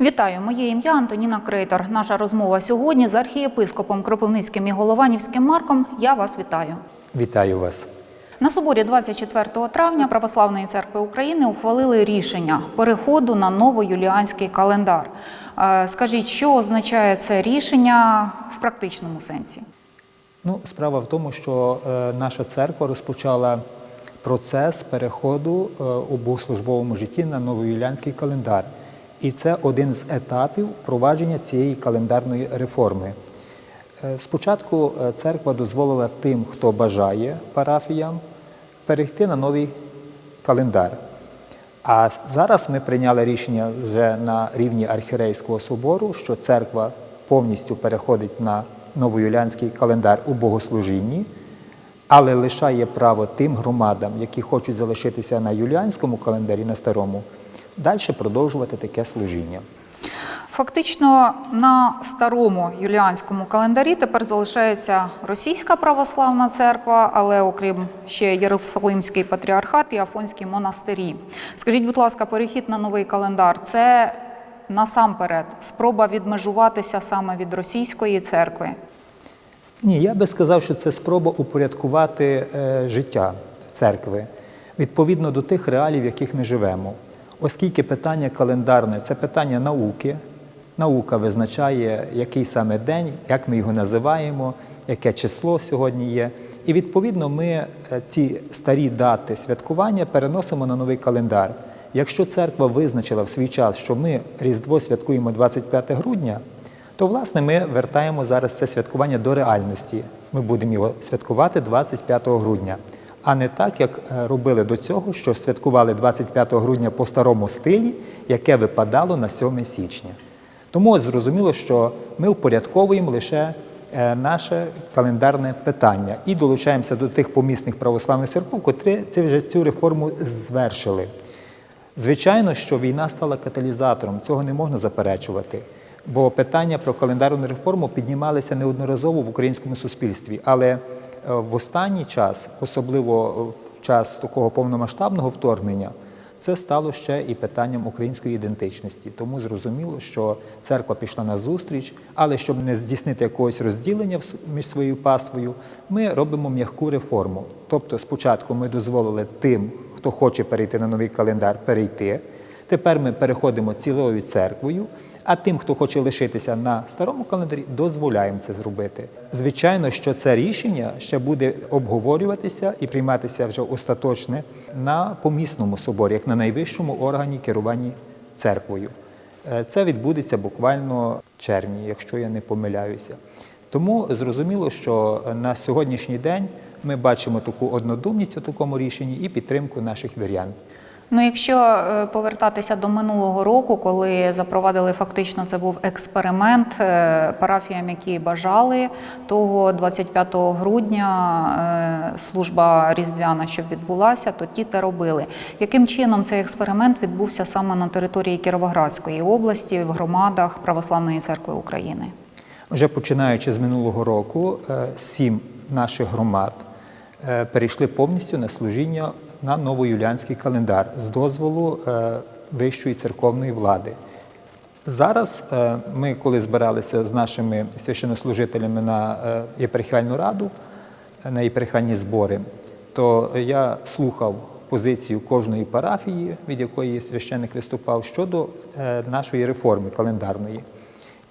Вітаю, моє ім'я Антоніна Крейтор. Наша розмова сьогодні з архієпископом Кропивницьким і Голованівським Марком. Я вас вітаю. Вітаю вас. На соборі 24 травня Православної церкви України ухвалили рішення переходу на новоюліанський календар. Е, Скажіть, що означає це рішення в практичному сенсі? Ну, справа в тому, що е, наша церква розпочала процес переходу е, у богослужбовому житті на новоюліанський календар. І це один з етапів впровадження цієї календарної реформи. Е, Спочатку е, церква дозволила тим, хто бажає парафіям, перейти на новий календар. А зараз ми прийняли рішення вже на рівні архірейського собору, що церква повністю переходить на новоюліанський календар у богослужінні, але лишає право тим громадам, які хочуть залишитися на юліанському календарі, на старому, далі продовжувати таке служіння. Фактично на старому юліанському календарі тепер залишається російська православна церква, але окрім ще Єрусалимський патріархат і Афонські монастирі. Скажіть, будь ласка, перехід на новий календар це насамперед спроба відмежуватися саме від російської церкви. Ні, я би сказав, що це спроба упорядкувати е, життя церкви відповідно до тих реалій, в яких ми живемо. Оскільки питання календарне це питання науки, наука визначає, який саме день, як ми його називаємо, яке число сьогодні є. І відповідно ми е, ці старі дати святкування переносимо на новий календар. Якщо церква визначила в свій час, що ми Різдво святкуємо 25 грудня, то власне ми вертаємо зараз це святкування до реальності. Ми будемо його святкувати 25 грудня, а не так, як е, робили до цього, що святкували 25 грудня по старому стилі, яке випадало на 7 січня. Тому зрозуміло, що ми впорядковуємо лише е, наше календарне питання і долучаємося до тих помісних православних церков, котрі це вже цю реформу звершили. Звичайно, що війна стала каталізатором, цього не можна заперечувати. Бо питання про календарну реформу піднімалися неодноразово в українському суспільстві. Але е, в останній час, особливо в час такого повномасштабного вторгнення, це стало ще і питанням української ідентичності. Тому зрозуміло, що церква пішла на зустріч, але щоб не здійснити якогось розділення між своєю паствою, ми робимо м'яку реформу. Тобто, спочатку ми дозволили тим, хто хоче перейти на новий календар, перейти. Тепер ми переходимо цілою церквою, а тим, хто хоче лишитися на старому календарі, дозволяємо це зробити. Звичайно, що це рішення ще буде обговорюватися і прийматися вже остаточне на помісному соборі, як на найвищому органі керування церквою. Е, Це відбудеться буквально в червні, якщо я не помиляюся. Тому зрозуміло, що на сьогоднішній день ми бачимо таку однодумність у такому рішенні і підтримку наших вірян. Ну, якщо е, повертатися до минулого року, коли запровадили фактично це був експеримент е, парафіям, які бажали того 25 грудня е, служба різдвяна, щоб відбулася, то ті те робили. Яким чином цей експеримент відбувся саме на території Кіровоградської області в громадах Православної церкви України? Вже починаючи з минулого року, сім наших громад перейшли повністю на служіння на новоюліанський календар з дозволу е, вищої церковної влади. Зараз е, ми, коли збиралися з нашими священнослужителями на е, єпархіальну раду, на єпархіальні збори, то я слухав позицію кожної парафії, від якої священник виступав, щодо нашої реформи календарної.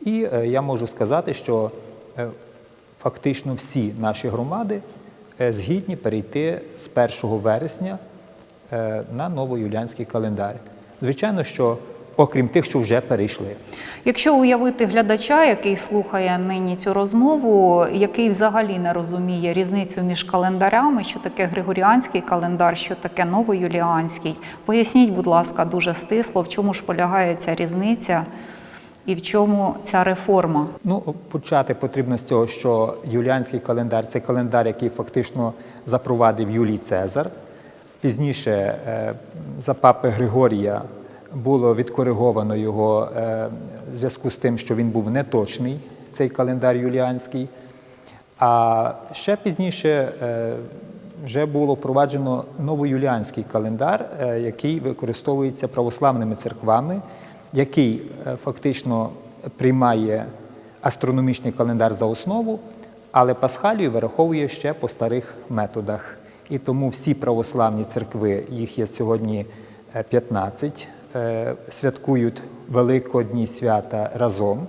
І я можу сказати, що фактично всі наші громади згідні перейти з 1 вересня е, на новоюліанський календар. Звичайно, що окрім тих, що вже перейшли. Якщо уявити глядача, який слухає нині цю розмову, який взагалі не розуміє різницю між календарями, що таке григоріанський календар, що таке новоюліанський, поясніть, будь ласка, дуже стисло, в чому ж полягає ця різниця і в чому ця реформа. Ну, почати потрібно з цього, що юліанський календар це календар, який фактично запровадив Юлій Цезар. Пізніше е, за папи Григорія було відкориговано його е, в зв'язку з тим, що він був неточний, цей календар юліанський. А ще пізніше е, вже було впроваджено новоюліанський календар, який використовується православними церквами, який е, фактично приймає астрономічний календар за основу, але Пасхалію вираховує ще по старих методах. І тому всі православні церкви, їх є сьогодні е, 15, е, святкують Великодні свята разом.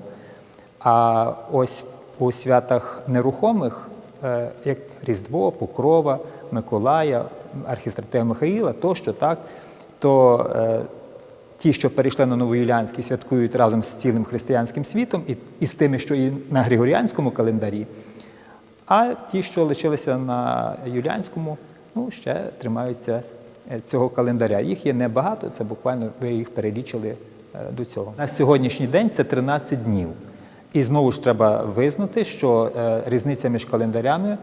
А ось у святах нерухомих, е, як Різдво, Покрова, Миколая, архістратея Михаїла, тощо так, то е, ті, що перейшли на Новоюліанський, святкують разом з цілим християнським світом і, і з тими, що і на Григоріанському календарі. А ті, що лишилися на Юліанському, ну, ще тримаються е, цього календаря. Їх є небагато, це буквально ви їх перелічили е, до цього. На сьогоднішній день це 13 днів. І знову ж треба визнати, що е, різниця між календарями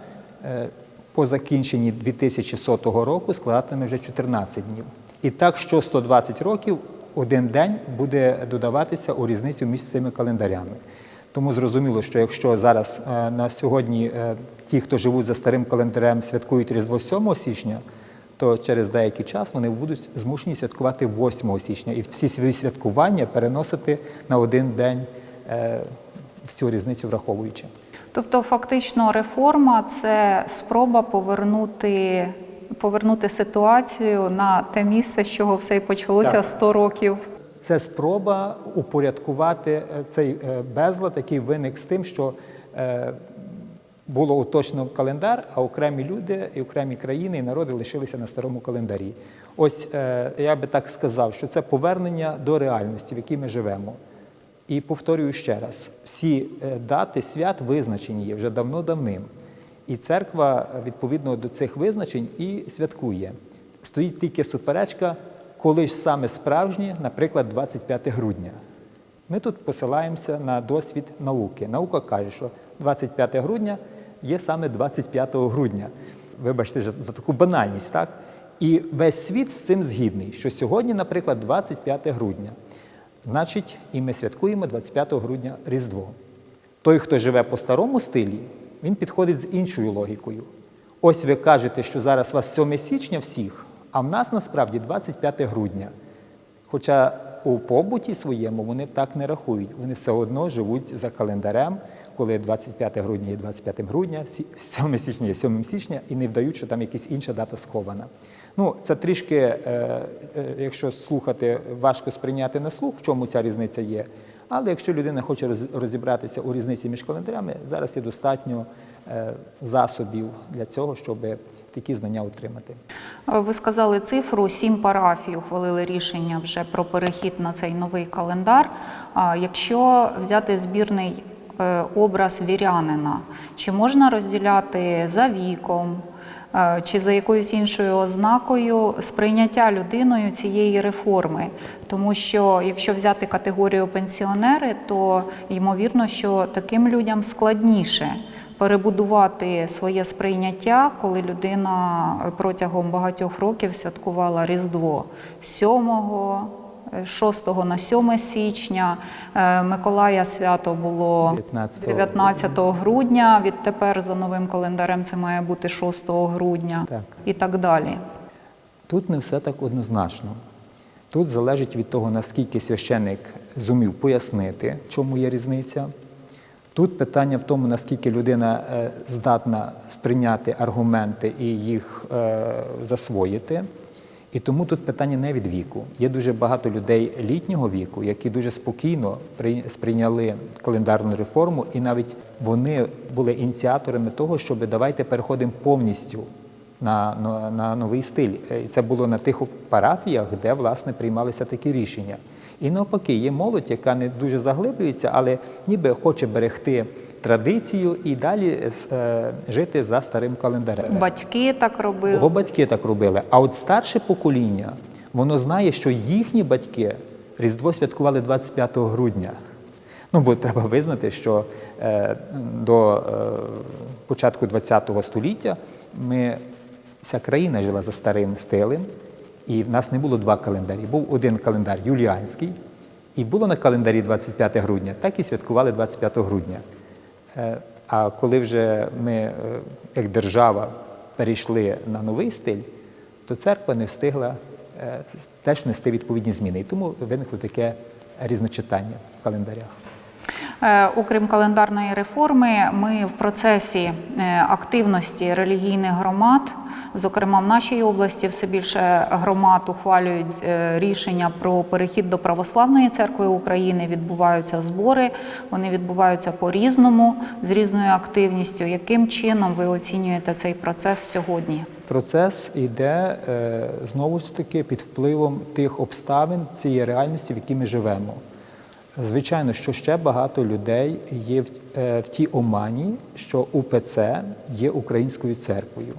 по закінченні 2100 року складатиме вже 14 днів. І так, що 120 років один день буде додаватися у різницю між цими календарями. Тому зрозуміло, що якщо зараз е, на сьогодні е, ті, хто живуть за старим календарем, святкують Різдво 7 січня, то через деякий час вони будуть змушені святкувати 8 січня і всі свої святкування переносити на один день е, всю різницю враховуючи. Тобто, фактично, реформа це спроба повернути, повернути ситуацію на те місце, з чого все і почалося Так. 100 років. Це спроба упорядкувати е, цей е, безлад, який виник з тим, що е, було уточнено календар, а окремі люди і окремі країни і народи лишилися на старому календарі. Ось я би так сказав, що це повернення до реальності, в якій ми живемо. І повторюю ще раз: всі дати свят визначені є вже давно-давним. І церква відповідно до цих визначень і святкує. Стоїть тільки суперечка, коли ж саме справжнє, наприклад, 25 грудня. Ми тут посилаємося на досвід науки. Наука каже, що 25 грудня є саме 25 грудня. Вибачте за таку банальність, так? І весь світ з цим згідний, що сьогодні, наприклад, 25 грудня. Значить, і ми святкуємо 25 грудня Різдво. Той, хто живе по старому стилі, він підходить з іншою логікою. Ось ви кажете, що зараз у вас 7 січня всіх, а в нас насправді 25 грудня. Хоча у побуті своєму вони так не рахують. Вони все одно живуть за календарем, коли 25 грудня є 25 грудня, сі- 7 січня є 7 січня, і не вдають, що там якась інша дата схована. Ну, це трішки, е, е, якщо слухати, важко сприйняти на слух, в чому ця різниця є. Але якщо людина хоче розібратися у різниці між календарями, зараз є достатньо е, засобів для цього, щоб такі знання отримати. Ви сказали цифру, сім парафій ухвалили рішення вже про перехід на цей новий календар. Якщо взяти збірний образ вірянина, чи можна розділяти за віком е, чи за якоюсь іншою ознакою сприйняття людиною цієї реформи? Тому що якщо взяти категорію пенсіонери, то ймовірно, що таким людям складніше перебудувати своє сприйняття, коли людина протягом багатьох років святкувала Різдво 7 6 на 7 січня, Е, Миколая свято було 19 19 грудня. Відтепер за новим календарем це має бути 6 грудня Так. і так далі. Тут не все так однозначно. Тут залежить від того, наскільки священик зумів пояснити, чому є різниця. Тут питання в тому, наскільки людина е, здатна сприйняти аргументи і їх е, засвоїти. І тому тут питання не від віку. Є дуже багато людей літнього віку, які дуже спокійно при- сприйняли календарну реформу, і навіть вони були ініціаторами того, щоб давайте переходимо повністю на, на, на новий стиль. Е, це було на тих парафіях, де власне приймалися такі рішення. І навпаки, є молодь, яка не дуже заглиблюється, але ніби хоче берегти традицію і далі е, жити за старим календарем. Батьки так робили. Його батьки так робили. А от старше покоління, воно знає, що їхні батьки Різдво святкували 25 грудня. Ну, бо треба визнати, що е, до е, початку ХХ століття ми, вся країна жила за старим стилем, і в нас не було два календарі. Був один календар юліанський, і було на календарі 25 грудня, так і святкували 25 грудня. Е, А коли вже ми, е, як держава, перейшли на новий стиль, то церква не встигла е, теж внести відповідні зміни. І тому виникло таке різночитання в календарях. Окрім календарної реформи, ми в процесі активності релігійних громад, зокрема в нашій області, все більше громад ухвалюють е, рішення про перехід до православної церкви України. Відбуваються збори, вони відбуваються по-різному з різною активністю. Яким чином ви оцінюєте цей процес сьогодні? Процес йде е, знову ж таки під впливом тих обставин цієї реальності, в якій ми живемо. Звичайно, що ще багато людей є в, е, в тій омані, що УПЦ є українською церквою.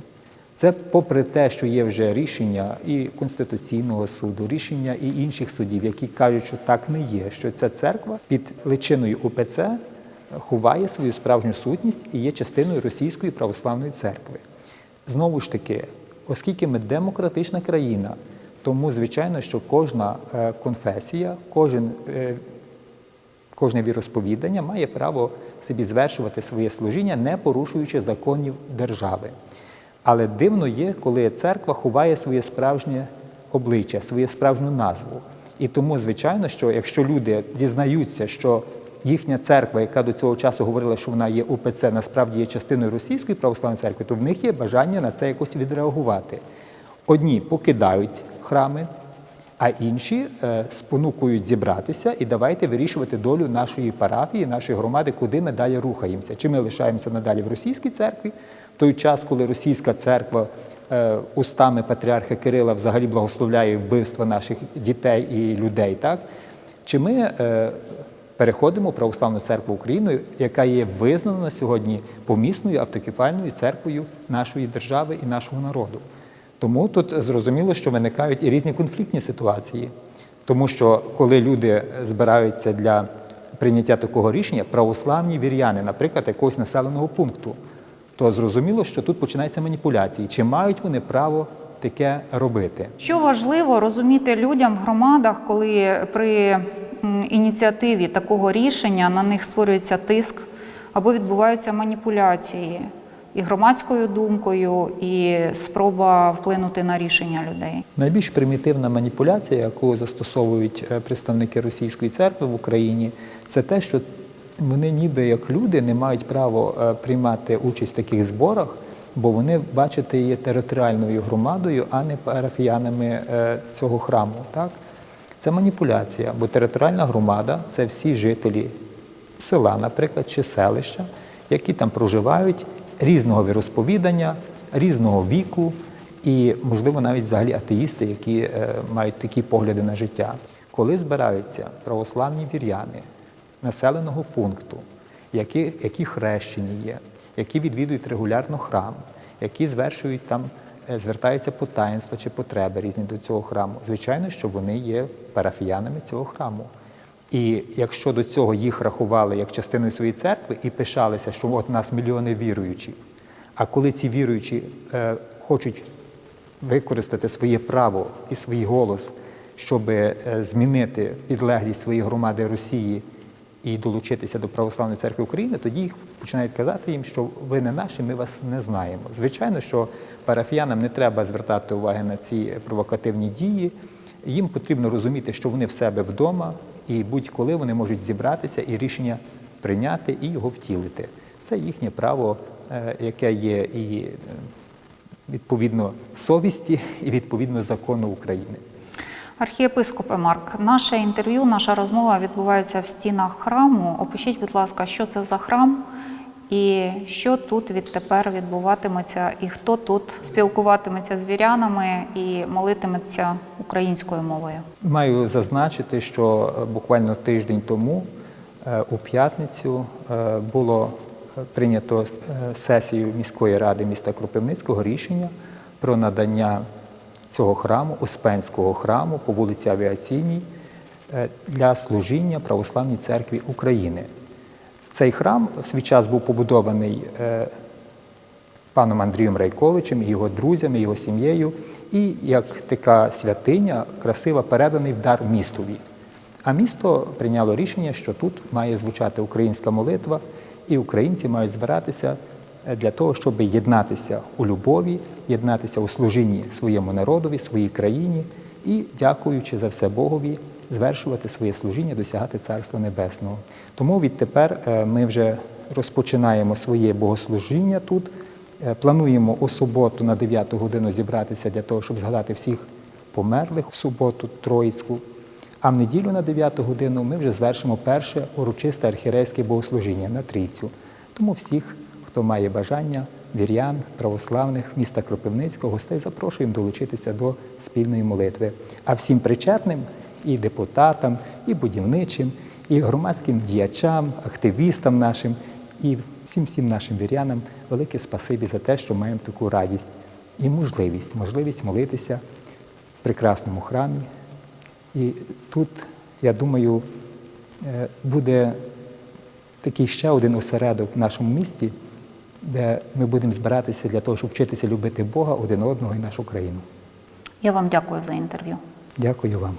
Це попри те, що є вже рішення і Конституційного суду, рішення і інших судів, які кажуть, що так не є, що ця церква під личиною УПЦ ховає свою справжню сутність і є частиною Російської православної церкви. Знову ж таки, оскільки ми демократична країна, тому звичайно, що кожна е, конфесія, кожен е, Кожне віросповідання має право собі звершувати своє служіння, не порушуючи законів держави. Але дивно є, коли церква ховає своє справжнє обличчя, свою справжню назву. І тому, звичайно, що якщо люди дізнаються, що їхня церква, яка до цього часу говорила, що вона є УПЦ, насправді є частиною Російської православної церкви, то в них є бажання на це якось відреагувати. Одні покидають храми, а інші е, спонукують зібратися і давайте вирішувати долю нашої парафії, нашої громади, куди ми далі рухаємося. Чи ми лишаємося надалі в російській церкві, той час, коли російська церква е, устами патріарха Кирила взагалі благословляє вбивство наших дітей і людей, так? Чи ми е, переходимо в Православну церкву України, яка є визнана на сьогодні помісною автокефальною церквою нашої держави і нашого народу? Тому тут зрозуміло, що виникають і різні конфліктні ситуації, тому що коли люди збираються для прийняття такого рішення, православні віряни, наприклад, якогось населеного пункту, то зрозуміло, що тут починаються маніпуляції. Чи мають вони право таке робити? Що важливо розуміти людям в громадах, коли при ініціативі такого рішення на них створюється тиск або відбуваються маніпуляції і громадською думкою, і спроба вплинути на рішення людей? Найбільш примітивна маніпуляція, яку застосовують е, представники російської церкви в Україні, це те, що вони ніби як люди не мають права е, приймати участь в таких зборах, бо вони, бачите, є територіальною громадою, а не парафіянами е, цього храму. Так? Це маніпуляція, бо територіальна громада це всі жителі села, наприклад, чи селища, які там проживають різного віросповідання, різного віку, і, можливо, навіть взагалі атеїсти, які е, мають такі погляди на життя. Коли збираються православні віряни населеного пункту, які, які хрещені є, які відвідують регулярно храм, які звершують там, е, звертаються по таїнства чи потреби різні до цього храму, звичайно, що вони є парафіянами цього храму. І якщо до цього їх рахували як частиною своєї церкви і пишалися, що от нас мільйони віруючих, а коли ці віруючі е, хочуть використати своє право і свій голос, щоб е, змінити підлеглість своєї громади Росії і долучитися до Православної церкви України, тоді їх починають казати їм, що ви не наші, ми вас не знаємо. Звичайно, що парафіянам не треба звертати уваги на ці провокативні дії. Їм потрібно розуміти, що вони в себе вдома, і будь-коли вони можуть зібратися і рішення прийняти і його втілити. Це їхнє право, е, яке є і е, відповідно совісті, і відповідно закону України. Архієпископе Марк, наше інтерв'ю, наша розмова відбувається в стінах храму. Опишіть, будь ласка, що це за храм і що тут відтепер відбуватиметься, і хто тут спілкуватиметься з вірянами і молитиметься українською мовою. Маю зазначити, що е, буквально тиждень тому, е, у п'ятницю, е, було прийнято сесію міської ради міста Кропивницького рішення про надання цього храму, Успенського храму по вулиці Авіаційній е, для служіння Православній церкві України. Цей храм в свій час був побудований е, паном Андрієм Райковичем, його друзями, його сім'єю, і як така святиня красиво переданий в дар містові. А місто прийняло рішення, що тут має звучати українська молитва, і українці мають збиратися для того, щоб єднатися у любові, єднатися у служінні своєму народові, своїй країні і, дякуючи за все Богові, звершувати своє служіння, досягати Царства Небесного. Тому відтепер е, ми вже розпочинаємо своє богослужіння тут. Е, Плануємо у суботу на 9 годину зібратися для того, щоб згадати всіх померлих в суботу Троїцьку. А в неділю на 9 годину ми вже звершимо перше урочисте архірейське богослужіння на трійцю. Тому всіх, хто має бажання, вірян, православних міста Кропивницького, гостей запрошуємо долучитися до спільної молитви. А всім причетним і депутатам, і будівничим, і громадським діячам, активістам нашим, і всім всім нашим вірянам велике спасибі за те, що маємо таку радість і можливість, можливість молитися в прекрасному храмі. І тут, я думаю, е, буде такий ще один осередок в нашому місті, де ми будемо збиратися для того, щоб вчитися любити Бога один одного і нашу країну. Я вам дякую за інтерв'ю. Дякую вам.